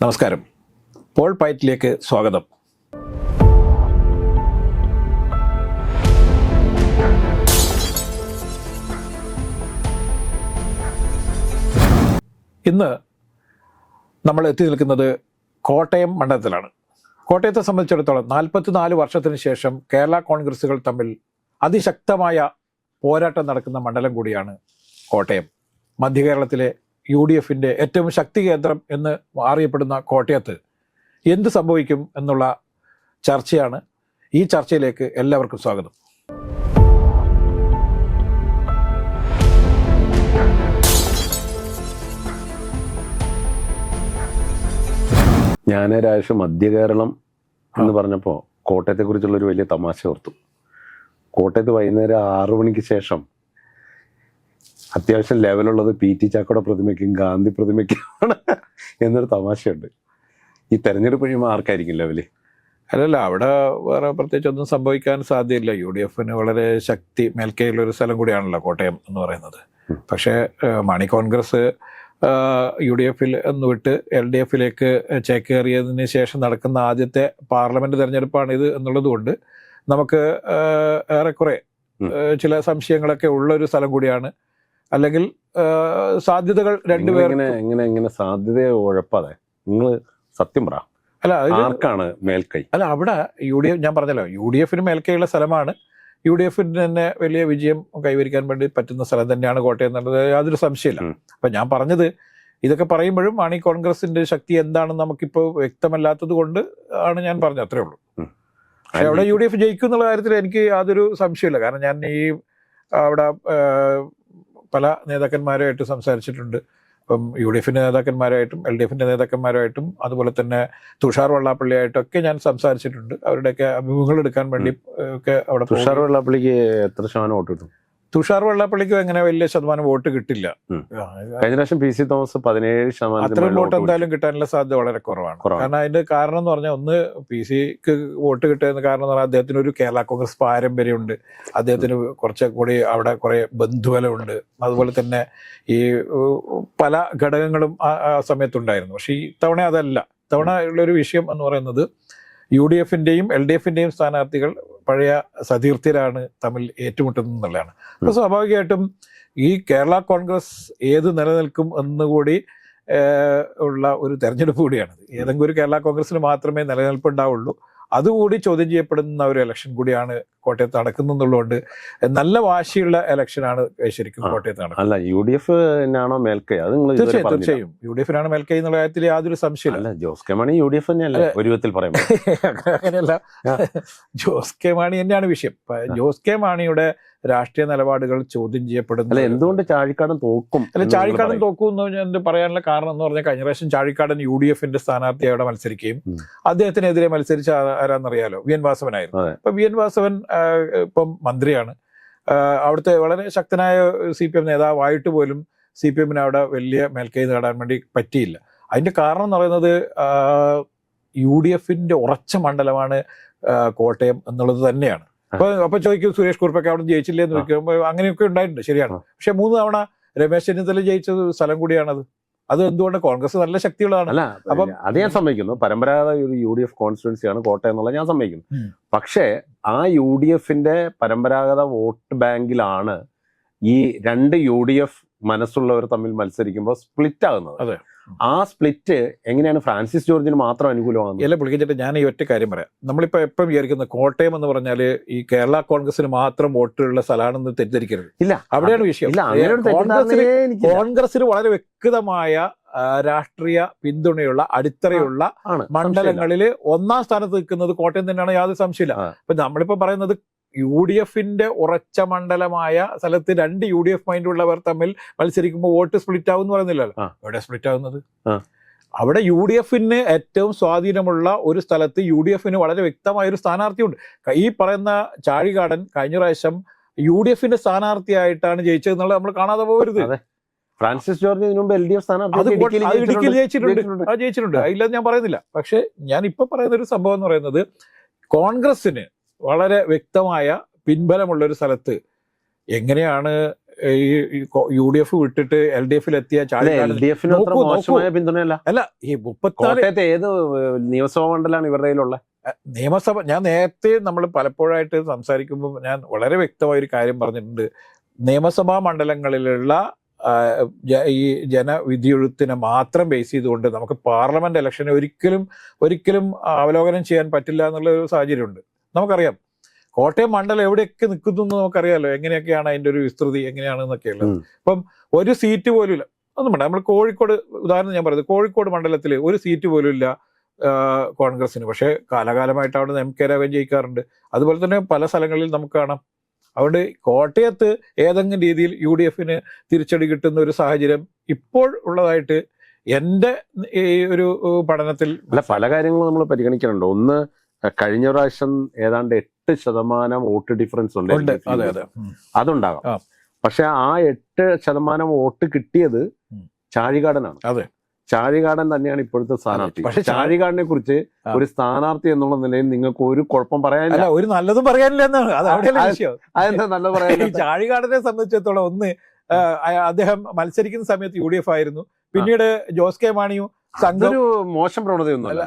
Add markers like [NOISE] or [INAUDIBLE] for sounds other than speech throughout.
നമസ്കാരം. പോൾ പൈറ്റിലേക്ക് സ്വാഗതം. ഇന്ന് നമ്മൾ എത്തി നിൽക്കുന്നത് കോട്ടയം മണ്ഡലത്തിലാണ്. കോട്ടയത്തെ സംബന്ധിച്ചിടത്തോളം നാൽപ്പത്തിനാല് വർഷത്തിന് ശേഷം കേരള കോൺഗ്രസുകൾ തമ്മിൽ അതിശക്തമായ പോരാട്ടം നടക്കുന്ന മണ്ഡലം കൂടിയാണ് കോട്ടയം. മധ്യ കേരളത്തിലെ യു ഡി എഫിന്റെ ഏറ്റവും ശക്തി കേന്ദ്രം എന്ന് അറിയപ്പെടുന്ന കോട്ടയത്ത് എന്ത് സംഭവിക്കും എന്നുള്ള ചർച്ചയാണ് ഈ ചർച്ചയിലേക്ക് എല്ലാവർക്കും സ്വാഗതം. ഞാൻ രാജേഷ് മധ്യകേരളം എന്ന് പറഞ്ഞപ്പോൾ കോട്ടയത്തെ കുറിച്ചുള്ള ഒരു വലിയ തമാശ ഓർത്തു. കോട്ടയത്ത് വൈകുന്നേരം ആറു മണിക്ക് ശേഷം അത്യാവശ്യം ലെവലുള്ളത് പി ടി ചാക്കോടെ പ്രതിമയ്ക്കും ഗാന്ധി പ്രതിമയ്ക്കുമാണ് എന്നൊരു തമാശയുണ്ട്. ഈ തെരഞ്ഞെടുപ്പ് കഴിയുമ്പോൾ ആർക്കായിരിക്കും ലെവൽ അല്ലല്ല അവിടെ വേറെ പ്രത്യേകിച്ച് ഒന്നും സംഭവിക്കാൻ സാധ്യമില്ല യു ഡി എഫിന് വളരെ ശക്തി മേൽക്കൈയിലൊരു ഒരു സ്ഥലം കൂടിയാണല്ലോ കോട്ടയം എന്ന് പറയുന്നത്. പക്ഷേ മണി കോൺഗ്രസ് യു ഡി എഫിൽ എന്ന് വിട്ട് എൽ ഡി എഫിലേക്ക് ചേക്കേറിയതിന് ശേഷം നടക്കുന്ന ആദ്യത്തെ പാർലമെന്റ് തെരഞ്ഞെടുപ്പാണ് ഇത് എന്നുള്ളത് കൊണ്ട് നമുക്ക് ഏറെക്കുറെ ചില സംശയങ്ങളൊക്കെ ഉള്ള ഒരു സ്ഥലം കൂടിയാണ് അല്ലെങ്കിൽ സാധ്യതകൾ രണ്ടുപേർ എങ്ങനെ എങ്ങനെ സാധ്യതയെ ഉഴപ്പാതെ നിങ്ങൾ സത്യം പറ. അല്ല ആർക്കാണ് മേൽക്കൈ? അല്ല അവിടെ യു ഡി എഫ് ഞാൻ പറഞ്ഞല്ലോ യു ഡി എഫിന് മേൽക്കൈയുള്ള സ്ഥലമാണ്. യു ഡി എഫിന് തന്നെ വലിയ വിജയം കൈവരിക്കാൻ വേണ്ടി പറ്റുന്ന സ്ഥലം തന്നെയാണ് കോട്ടയം എന്നുള്ളത് യാതൊരു സംശയമില്ല. അപ്പൊ ഞാൻ പറഞ്ഞത് ഇതൊക്കെ പറയുമ്പോഴും മാണി കോൺഗ്രസിന്റെ ശക്തി എന്താണെന്ന് നമുക്കിപ്പോൾ വ്യക്തമല്ലാത്തത് കൊണ്ട് ആണ് ഞാൻ പറഞ്ഞത് അത്രേ ഉള്ളൂ. പക്ഷെ അവിടെ യു ഡി എഫ് ജയിക്കും എന്നുള്ള കാര്യത്തിൽ എനിക്ക് യാതൊരു സംശയമില്ല കാരണം ഞാൻ ഈ അവിടെ പല നേതാക്കന്മാരുമായിട്ട് സംസാരിച്ചിട്ടുണ്ട്. ഇപ്പം യു ഡി എഫിന്റെ നേതാക്കന്മാരായിട്ടും എൽ ഡി എഫിന്റെ നേതാക്കന്മാരായിട്ടും അതുപോലെ തന്നെ തുഷാർ വെള്ളാപ്പള്ളിയായിട്ടൊക്കെ ഞാൻ സംസാരിച്ചിട്ടുണ്ട്. അവരുടെയൊക്കെ അഭിമുഖങ്ങൾ എടുക്കാൻ വേണ്ടി ഒക്കെ അവിടെ തുഷാർ വെള്ളാപ്പള്ളിക്ക് എത്ര ശതമാനം വോട്ട് കിട്ടും? തുഷാർ വെള്ളാപ്പള്ളിക്കും അങ്ങനെ വലിയ ശതമാനം വോട്ട് കിട്ടില്ല? കഴിഞ്ഞ പ്രാവശ്യം പി സി തോമസ് പതിനേഴ് ശതമാനം അത്രയും വോട്ട് എന്തായാലും കിട്ടാനുള്ള സാധ്യത വളരെ കുറവാണ്. കാരണം അതിന്റെ കാരണം എന്ന് പറഞ്ഞാൽ ഒന്ന് പി സിക്ക് വോട്ട് കിട്ടുന്ന കാരണം എന്ന് പറഞ്ഞാൽ അദ്ദേഹത്തിന് ഒരു കേരള കോൺഗ്രസ് പാരമ്പര്യമുണ്ട്. അദ്ദേഹത്തിന് കുറച്ച് കൂടി അവിടെ കുറെ ബന്ധുബലമുണ്ട്. അതുപോലെ തന്നെ ഈ പല ഘടകങ്ങളും ആ സമയത്തുണ്ടായിരുന്നു. പക്ഷേ ഈ തവണ അതല്ല. തവണ ഉള്ളൊരു വിഷയം എന്ന് പറയുന്നത് യു ഡി എഫിന്റെയും എൽ ഡി എഫിന്റെയും സ്ഥാനാർത്ഥികൾ പഴയ സതീർത്ഥ്യരാണ് തമ്മിൽ ഏറ്റുമുട്ടുന്നത് എന്നുള്ളതാണ്. അപ്പൊ സ്വാഭാവികമായിട്ടും ഈ കേരള കോൺഗ്രസ് ഏത് നിലനിൽക്കും എന്നുകൂടി ഉള്ള ഒരു തെരഞ്ഞെടുപ്പ് കൂടിയാണ്. ഏതെങ്കിലും ഒരു കേരള കോൺഗ്രസിന് മാത്രമേ നിലനിൽപ്പ് ഉണ്ടാവുള്ളൂ അതുകൂടി ചോദ്യം ചെയ്യപ്പെടുന്ന ഒരു ഇലക്ഷൻ കൂടിയാണ് കോട്ടയത്ത് നടക്കുന്നു എന്നുള്ളതുകൊണ്ട് നല്ല വാശിയുള്ള ഇലക്ഷനാണ് ശരിക്കും. കോട്ടയത്ത് നടക്കുന്നത്. അല്ല യു ഡി എഫ് തന്നെയാണോ മേൽക്കൈ? അത് നിങ്ങൾ തീർച്ചയായും. തീർച്ചയായും. യു ഡി എഫിനാണ് മേൽക്കൈ എന്നുള്ള കാര്യത്തിൽ യാതൊരു സംശയമില്ല അല്ല Jose K Mani U D F തന്നെയല്ല ഒരു വിധത്തിൽ പറയുമ്പോൾ [LAUGHS] അങ്ങനെയല്ല. ജോസ് കെ മാണി തന്നെയാണ് വിഷയം. ജോസ് കെ മാണിയുടെ രാഷ്ട്രീയ നിലപാടുകൾ ചോദ്യം ചെയ്യപ്പെടുന്നു അല്ല ചെയ്യപ്പെടുന്നത് എന്തുകൊണ്ട് ചാഴിക്കാടൻ തോക്കും അല്ല ചാഴിക്കാടൻ തോക്കും എന്ന് ഞാൻ പറയാനുള്ള കാരണം എന്ന് പറഞ്ഞാൽ കഴിഞ്ഞ പ്രാവശ്യം ചാഴിക്കാടൻ യു ഡി എഫിന്റെ സ്ഥാനാർത്ഥി അവിടെ മത്സരിക്കുകയും അദ്ദേഹത്തിനെതിരെ മത്സരിച്ച ആരാന്നറിയാലോ? V N വാസവനായിരുന്നു. അപ്പൊ വി എൻ വാസവൻ ഇപ്പം മന്ത്രിയാണ്. അവിടുത്തെ വളരെ ശക്തനായ സി പി എം നേതാവായിട്ട് പോലും സി പി എമ്മിന് അവിടെ വലിയ മേൽക്കൈ നേടാൻ വേണ്ടി പറ്റിയില്ല. അതിന്റെ കാരണം എന്ന് പറയുന്നത് യു ഡി എഫിന്റെ ഉറച്ച മണ്ഡലമാണ് കോട്ടയം എന്നുള്ളത് തന്നെയാണ്. അപ്പൊ അപ്പൊ ചോദിക്കും സുരേഷ് കുറുപ്പൊക്കെ അവിടെ ജയിച്ചില്ലേ എന്ന്. ചോദിക്കുമ്പോൾ അങ്ങനെയൊക്കെ ഉണ്ടായിട്ടുണ്ട് ശരിയാണ്. പക്ഷേ മൂന്ന് തവണ രമേശ് ചെന്നിത്തല ജയിച്ച സ്ഥലം കൂടിയാണത്. അത് എന്തുകൊണ്ട് കോൺഗ്രസ് നല്ല ശക്തിയുള്ളതാണ്? അല്ല അപ്പം- അത് ഞാൻ സമ്മതിക്കുന്നു. പരമ്പരാഗത ഒരു യു ഡി എഫ് കോൺസ്റ്റിറ്റ്യൻസിയാണ് കോട്ടയം എന്നുള്ളത് ഞാൻ സമ്മതിക്കുന്നു. പക്ഷേ ആ യു ഡി എഫിന്റെ പരമ്പരാഗത വോട്ട് ബാങ്കിലാണ് ഈ രണ്ട് യു ഡി എഫ് മനസ്സുള്ളവർ തമ്മിൽ മത്സരിക്കുമ്പോൾ സ്പ്ലിറ്റ് ആകുന്നത് അതെ. ആ സ്പ്ലിറ്റ് എങ്ങനെയാണ് ഫ്രാൻസിസ് ജോർജിന് മാത്രം അനുകൂലമാകുന്നത്? അല്ല പുള്ളിക്കിട്ട് ഞാൻ ഈ ഒറ്റ കാര്യം പറയാം. നമ്മളിപ്പോ എപ്പം വിചാരിക്കുന്ന കോട്ടയം എന്ന് പറഞ്ഞാൽ ഈ കേരള കോൺഗ്രസിന് മാത്രം വോട്ടുള്ള സ്ഥലമാണെന്ന് തെറ്റിദ്ധരിക്കരുത്. ഇല്ല. അവിടെയാണ് വിഷയം. കോൺഗ്രസിന് വളരെ വ്യക്തമായ രാഷ്ട്രീയ പിന്തുണയുള്ള അടിത്തറയുള്ള മണ്ഡലങ്ങളിൽ ഒന്നാം സ്ഥാനത്ത് നിൽക്കുന്നത് കോട്ടയം തന്നെയാണ് യാതൊരു സംശയമില്ല. അപ്പൊ നമ്മളിപ്പോ പറയുന്നത് യു ഡി എഫിന്റെ ഉറച്ച മണ്ഡലമായ സ്ഥലത്ത് രണ്ട് യു ഡി എഫ് മൈൻഡ് ഉള്ളവർ തമ്മിൽ മത്സരിക്കുമ്പോൾ വോട്ട് സ്പ്ലിറ്റ് ആവും എന്ന് പറയുന്നില്ലല്ലോ. എവിടെ സ്പ്ലിറ്റ് ആവുന്നത് അവിടെ യു ഡി എഫിന് ഏറ്റവും സ്വാധീനമുള്ള ഒരു സ്ഥലത്ത് യു ഡി എഫിന് വളരെ വ്യക്തമായ ഒരു സ്ഥാനാർത്ഥിയുണ്ട് ഈ പറയുന്ന ചാഴികാടൻ കഴിഞ്ഞ പ്രാവശ്യം യു ഡി എഫിന്റെ സ്ഥാനാർത്ഥിയായിട്ടാണ് ജയിച്ചത് എന്നുള്ളത് നമ്മൾ കാണാതെ പോകരുത്. ഫ്രാൻസിസ് ജോർജ് ഇതിനു മുമ്പ് എൽ ഡി എഫ് സ്ഥാനാർത്ഥി അത് ജയിച്ചിട്ടുണ്ട്. ജയിച്ചിട്ടുണ്ട്. അതില്ലെന്ന് ഞാൻ പറയുന്നില്ല. പക്ഷെ ഞാൻ ഇപ്പൊ പറയുന്ന ഒരു സംഭവം എന്ന് പറയുന്നത് കോൺഗ്രസിന് വളരെ വ്യക്തമായ പിൻബലമുള്ള ഒരു സ്ഥലത്ത് എങ്ങനെയാണ് ഈ യു ഡി എഫ് വിട്ടിട്ട് എൽ ഡി എഫിൽ എത്തിയ. മോശമായ പിന്തുണയല്ല. അല്ല ഈ ഏത് നിയമസഭാ മണ്ഡലമാണ് ഇവരുടെ കയ്യിലുള്ള? നിയമസഭ ഞാൻ നേരത്തെ നമ്മൾ പലപ്പോഴായിട്ട് സംസാരിക്കുമ്പോൾ ഞാൻ വളരെ വ്യക്തമായ ഒരു കാര്യം പറഞ്ഞിട്ടുണ്ട്. നിയമസഭാ മണ്ഡലങ്ങളിലുള്ള ഈ ജനവിധിയെഴുത്തിനെ മാത്രം ബേസ് ചെയ്തുകൊണ്ട് നമുക്ക് പാർലമെന്റ് ഇലക്ഷനെ ഒരിക്കലും ഒരിക്കലും അവലോകനം ചെയ്യാൻ പറ്റില്ല എന്നുള്ള ഒരു സാഹചര്യമുണ്ട്. നമുക്കറിയാം. കോട്ടയം മണ്ഡലം എവിടെയൊക്കെ നിൽക്കുന്നു എന്ന് നമുക്കറിയാമല്ലോ എങ്ങനെയൊക്കെയാണ് അതിന്റെ ഒരു വിസ്തൃതി എങ്ങനെയാണെന്നൊക്കെയുള്ളത് അപ്പം ഒരു സീറ്റ് പോലും ഇല്ല ഒന്നും വേണ്ട. നമ്മൾ കോഴിക്കോട് ഉദാഹരണം ഞാൻ പറയുന്നത് കോഴിക്കോട് മണ്ഡലത്തിൽ ഒരു സീറ്റ് പോലും ഇല്ല കോൺഗ്രസിന് പക്ഷേ കാലകാലമായിട്ട് അവിടെ എം കെ രാഘവൻ ജയിക്കാറുണ്ട്. അതുപോലെ തന്നെ പല സ്ഥലങ്ങളിൽ നമുക്ക് കാണാം. അതുകൊണ്ട് കോട്ടയത്ത് ഏതെങ്കിലും രീതിയിൽ യു ഡി എഫിന് തിരിച്ചടി കിട്ടുന്ന ഒരു സാഹചര്യം ഇപ്പോൾ ഉള്ളതായിട്ട് എന്റെ ഈ ഒരു പഠനത്തിൽ അല്ല പല കാര്യങ്ങളും നമ്മൾ പരിഗണിക്കുന്നുണ്ട് ഒന്ന് കഴിഞ്ഞ പ്രാവശ്യം ഏതാണ്ട് എട്ട് ശതമാനം വോട്ട് ഡിഫറൻസ് ഉണ്ട്. അതുണ്ടാകാം. പക്ഷെ ആ എട്ട് ശതമാനം വോട്ട് കിട്ടിയത് ചാഴികാടനാണ്. അതെ. ചാഴികാടൻ തന്നെയാണ് ഇപ്പോഴത്തെ സ്ഥാനാർത്ഥി. പക്ഷെ ചാഴികാടനെ കുറിച്ച് ഒരു സ്ഥാനാർത്ഥി എന്നുള്ള നിലയിൽ നിങ്ങൾക്ക് ഒരു കുഴപ്പം പറയാനില്ല. ഒരു നല്ലതും പറയാനില്ല എന്നാണ് അതെന്താ നല്ലത് പറയാനില്ല? ചാഴികാടനെ സംബന്ധിച്ചിടത്തോളം ഒന്ന് അദ്ദേഹം മത്സരിക്കുന്ന സമയത്ത് യു ഡി എഫ് ആയിരുന്നു. പിന്നീട് ജോസ് കെ മാണിയും സംഘം അതൊരു മോശം പ്രവണതയൊന്നുമല്ല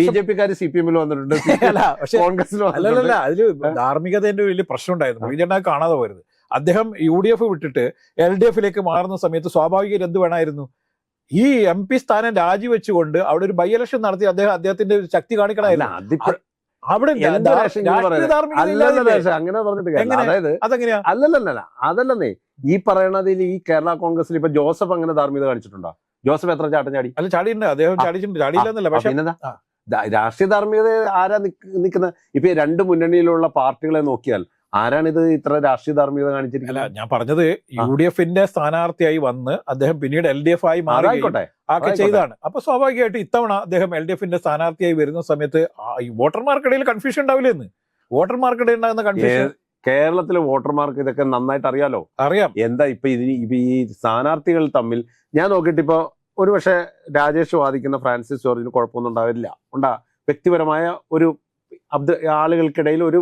ബി ജെ പിക്കാര് സി പി എമ്മിൽ വന്നിട്ടുണ്ട്. [LAUGHS] കോൺഗ്രസിൽ അല്ലല്ല അതിൽ ധാർമ്മികതയുടെ വലിയ പ്രശ്നം ഉണ്ടായിരുന്നു അത് കാണാതെ പോയത്. അദ്ദേഹം യു ഡി എഫ് വിട്ടിട്ട് എൽ ഡി എഫിലേക്ക് മാറുന്ന സമയത്ത് സ്വാഭാവിക എന്ത് വേണമായിരുന്നു ഈ എം പി സ്ഥാനം രാജിവെച്ചുകൊണ്ട് അവിടെ ഒരു ബൈ ഇലക്ഷൻ നടത്തി അദ്ദേഹം അദ്ദേഹത്തിന്റെ ഒരു ശക്തി കാണിക്കണമായിരുന്നു. അവിടെ അല്ലല്ല? അങ്ങനെ പറഞ്ഞിട്ട് അതെങ്ങനെയാ? അല്ലല്ലല്ല അതല്ലെന്നേ ഈ പറയണതിൽ ഈ കേരള കോൺഗ്രസിൽ ഇപ്പൊ ജോസഫ് അങ്ങനെ ധാർമ്മികത കാണിച്ചിട്ടുണ്ടോ? ജോസഫ് എത്ര ചാട്ടം ചാടി? അല്ല ചാടിയുണ്ട് അദ്ദേഹം. ചാടിച്ചിട്ടുണ്ട് ചാടിയില്ലെന്നല്ല പക്ഷെ രാഷ്ട്രീയ ധാർമ്മികത ആരാ നിൽക്കുന്ന ഇപ്പൊ രണ്ട് മുന്നണിയിലുള്ള പാർട്ടികളെ നോക്കിയാൽ ആരാണിത് ഇത്ര രാഷ്ട്രീയ ധാർമ്മികത അല്ല കാണിച്ചിരിക്കുന്നത്? ഞാൻ പറഞ്ഞത് യു ഡി എഫിന്റെ സ്ഥാനാർത്ഥിയായി വന്ന് അദ്ദേഹം പിന്നീട് എൽ ഡി എഫ് ആയി മാറിക്കോട്ടെ ആകെ ഒക്കെ. ചെയ്താണ് അപ്പൊ സ്വാഭാവികമായിട്ട് ഇത്തവണ അദ്ദേഹം എൽ ഡി എഫിന്റെ സ്ഥാനാർത്ഥിയായി വരുന്ന സമയത്ത് വോട്ടർമാർക്കിടയിൽ കൺഫ്യൂഷൻ ഉണ്ടാവില്ലെന്ന് വോട്ടർമാർക്കിടയിൽ ഉണ്ടാകുന്ന കൺഫ്യൂഷൻ കേരളത്തിലെ വോട്ടർമാർക്ക് ഇതൊക്കെ നന്നായിട്ട് അറിയാലോ? അറിയാം. എന്താ ഇപ്പൊ ഇതിന് ഇപ്പൊ ഈ സ്ഥാനാർത്ഥികൾ തമ്മിൽ ഞാൻ നോക്കിയിട്ട് ഇപ്പൊ ഒരു പക്ഷേ രാജേഷ് വാദിക്കുന്ന ഫ്രാൻസിസ് ജോർജിന് കുഴപ്പമൊന്നും ഉണ്ടാവില്ല. ഉണ്ടാ വ്യക്തിപരമായ ഒരു അബ്ദ ആളുകൾക്കിടയിൽ ഒരു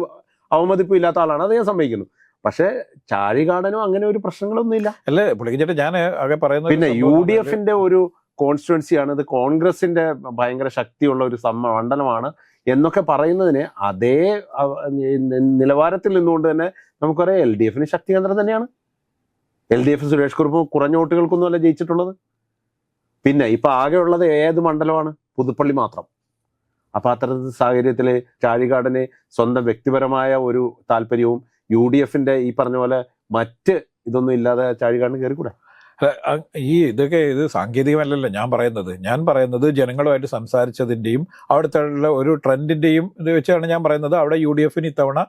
അവമതിപ്പും ഇല്ലാത്ത ആളാണ്. അത് ഞാൻ സമ്മതിക്കുന്നു. പക്ഷെ ചാഴികാടനോ അങ്ങനെ ഒരു പ്രശ്നങ്ങളൊന്നും ഇല്ല അല്ലേ പുള്ളിക്കിച്ചേട്ടൻ ഞാൻ ആകെ പറയുന്നത് പിന്നെ യു ഡി എഫിന്റെ ഒരു കോൺസ്റ്റിറ്റ്യുവൻസിയാണ്. ഇത് കോൺഗ്രസിന്റെ ഭയങ്കര ശക്തിയുള്ള ഒരു സമ്മ മണ്ഡലമാണ് എന്നൊക്കെ പറയുന്നതിന് അതേ നിലവാരത്തിൽ നിന്നുകൊണ്ട് തന്നെ നമുക്കറിയാം എൽ ഡി എഫിന് ശക്തി കേന്ദ്രം തന്നെയാണ്. L D F Suresh Kurup കുറഞ്ഞ വോട്ടുകൾക്കൊന്നും അല്ല ജയിച്ചിട്ടുള്ളത്. പിന്നെ ഇപ്പൊ ആകെ ഉള്ളത് ഏത് മണ്ഡലമാണ്? പുതുപ്പള്ളി മാത്രം. അപ്പൊ അത്തരത്തിൽ സാഹചര്യത്തിൽ ചാഴികാടന് സ്വന്തം വ്യക്തിപരമായ ഒരു താല്പര്യവും യു ഡി എഫിന്റെ ഈ പറഞ്ഞ പോലെ മറ്റ് ഇതൊന്നും ഇല്ലാതെ ചാഴികാടന് കയറിക്കൂടെ ഈ ഇതൊക്കെ ഇത് സാങ്കേതികമല്ലല്ലോ ഞാൻ പറയുന്നത്. ഞാൻ പറയുന്നത് ജനങ്ങളുമായിട്ട് സംസാരിച്ചതിന്റെയും അവിടുത്തെ ഒരു ട്രെൻഡിന്റെയും ഇത് വെച്ചാണ് ഞാൻ പറയുന്നത്. അവിടെ യു ഡി എഫിന് ഇത്തവണ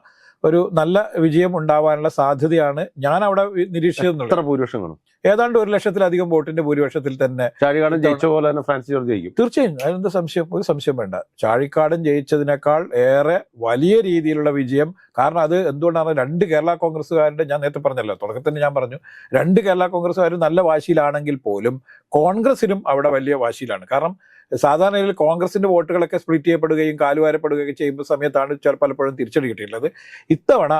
ഒരു നല്ല വിജയം ഉണ്ടാവാനുള്ള സാധ്യതയാണ് ഞാൻ അവിടെ നിരീക്ഷിച്ചത് ഭൂരിപക്ഷങ്ങളും ഏതാണ്ട് ഒരു ലക്ഷത്തിലധികം വോട്ടിന്റെ ഭൂരിപക്ഷത്തിൽ തന്നെ ചാഴിക്കാടൻ ജയിച്ച പോലെ തന്നെ ഫ്രാൻസ് ജോർജ് ജയിക്കും. തീർച്ചയായും അതിനെന്ത് സംശയം? ഒരു സംശയം വേണ്ട. ചാഴിക്കാടൻ ജയിച്ചതിനേക്കാൾ ഏറെ വലിയ രീതിയിലുള്ള വിജയം കാരണം അത് എന്തുകൊണ്ടാണ് രണ്ട് കേരള കോൺഗ്രസ്സുകാരുടെ ഞാൻ നേരത്തെ പറഞ്ഞല്ലോ തുടക്കത്തിൽ ഞാൻ പറഞ്ഞു. രണ്ട് കേരള കോൺഗ്രസ്സുകാരും നല്ല വാശിയിലാണെങ്കിൽ പോലും കോൺഗ്രസിനും അവിടെ വലിയ വാശിയിലാണ്. കാരണം സാധാരണ ഇതിൽ കോൺഗ്രസിന്റെ വോട്ടുകളൊക്കെ സ്പ്ലിറ്റ് ചെയ്യപ്പെടുകയും കാലുവാരപ്പെടുകയൊക്കെ ചെയ്യുന്ന സമയത്താണ് ചില പലപ്പോഴും തിരിച്ചടി കിട്ടിയിട്ടുള്ളത്. ഇത്തവണ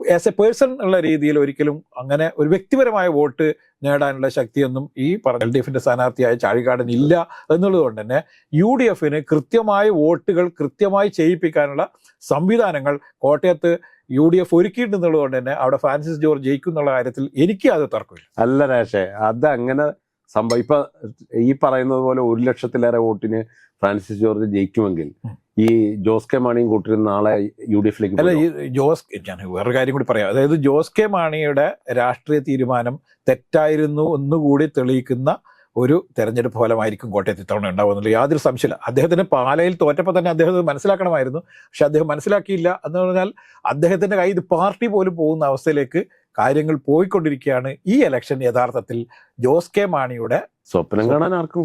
ആസ് എ പേഴ്സൺ ഉള്ള രീതിയിൽ ഒരിക്കലും അങ്ങനെ ഒരു വ്യക്തിപരമായ വോട്ട് നേടാനുള്ള ശക്തിയൊന്നും ഈ പറഞ്ഞ എൽ ഡി എഫിന്റെ സ്ഥാനാർത്ഥിയായ ചാഴികാടൻ ഇല്ല എന്നുള്ളത് കൊണ്ട് തന്നെ യു ഡി എഫിന് കൃത്യമായ വോട്ടുകൾ കൃത്യമായി ചെയ്യിപ്പിക്കാനുള്ള സംവിധാനങ്ങൾ കോട്ടയത്ത് യു ഡി എഫ് ഒരുക്കിയിട്ടുണ്ടെന്നുള്ളത് കൊണ്ട് തന്നെ അവിടെ ഫ്രാൻസിസ് ജോർജ് ജയിക്കും എന്നുള്ള കാര്യത്തിൽ എനിക്ക് അത് തർക്കമില്ല അല്ല രാശേ അത് അങ്ങനെ സംഭവം. ഇപ്പൊ ഈ പറയുന്നത് പോലെ ഒരു ലക്ഷത്തിലേറെ വോട്ടിന് ഫ്രാൻസിസ് ജോർജ് ജയിക്കുമെങ്കിൽ ഈ ജോസ് കെ മാണിയും കൂട്ടിരുന്ന നാളെ യു ഡി എഫിലേക്ക് അല്ല ഈ ജോസ് ഞാൻ വേറൊരു കാര്യം കൂടി പറയാം. അതായത് ജോസ് കെ മാണിയുടെ രാഷ്ട്രീയ തീരുമാനം തെറ്റായിരുന്നു ഒന്നുകൂടി തെളിയിക്കുന്ന ഒരു തെരഞ്ഞെടുപ്പ് ഫലമായിരിക്കും കോട്ടയത്ത് ഇത്തവണ ഉണ്ടാവുന്നില്ല യാതൊരു സംശയമില്ല. അദ്ദേഹത്തിന് പാലയിൽ തോറ്റപ്പോൾ തന്നെ അദ്ദേഹം മനസ്സിലാക്കണമായിരുന്നു. പക്ഷെ അദ്ദേഹം മനസ്സിലാക്കിയില്ല എന്ന് പറഞ്ഞാൽ അദ്ദേഹത്തിന്റെ കൈ ഇത് പാർട്ടി പോലും പോകുന്ന അവസ്ഥയിലേക്ക് കാര്യങ്ങൾ പോയിക്കൊണ്ടിരിക്കുകയാണ് ഈ ഇലക്ഷൻ യഥാർത്ഥത്തിൽ ജോസ് കെ മാണിയുടെ സ്വപ്നം കാണാൻ ആർക്കും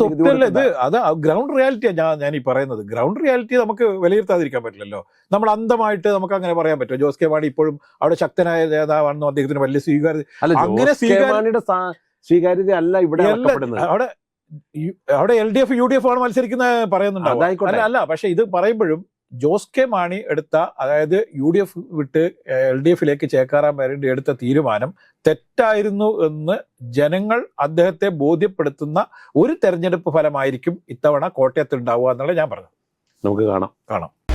സ്വപ്നമല്ല ഇത്. അത് ഗ്രൗണ്ട് റിയാലിറ്റിയാണ് ഞാൻ ഞാൻ ഈ പറയുന്നത്. ഗ്രൗണ്ട് റിയാലിറ്റി നമുക്ക് വിലയിരുത്താതിരിക്കാൻ പറ്റില്ലല്ലോ. നമ്മൾ അന്ധമായിട്ട് നമുക്ക് അങ്ങനെ പറയാൻ പറ്റും ജോസ് കെ മാണി ഇപ്പോഴും അവിടെ ശക്തനായ നേതാവാണെന്നും അദ്ദേഹത്തിന് വലിയ സ്വീകാര്യത അങ്ങനെ ജോസ് കെ സ്വീകാര്യ- മാണിയുടെ സ്ഥാ- സ്വീകാര്യത അല്ല ഇവിടെ അവിടെ അവിടെ L D F U D F ആണ് മത്സരിക്കുന്ന പറയുന്നുണ്ടോ അല്ല പക്ഷെ ഇത് പറയുമ്പോഴും ജോസ് കെ മാണി എടുത്ത അതായത് യു ഡി എഫ് വിട്ട് എൽ ഡി എഫിലേക്ക് ചേക്കാറാൻ വേണ്ടി എടുത്ത തീരുമാനം തെറ്റായിരുന്നു എന്ന് ജനങ്ങൾ അദ്ദേഹത്തെ ബോധ്യപ്പെടുത്തുന്ന ഒരു തെരഞ്ഞെടുപ്പ് ഫലമായിരിക്കും ഇത്തവണ കോട്ടയത്ത് ഉണ്ടാവുക എന്നുള്ളത് ഞാൻ പറഞ്ഞു. നമുക്ക് കാണാം. കാണാം.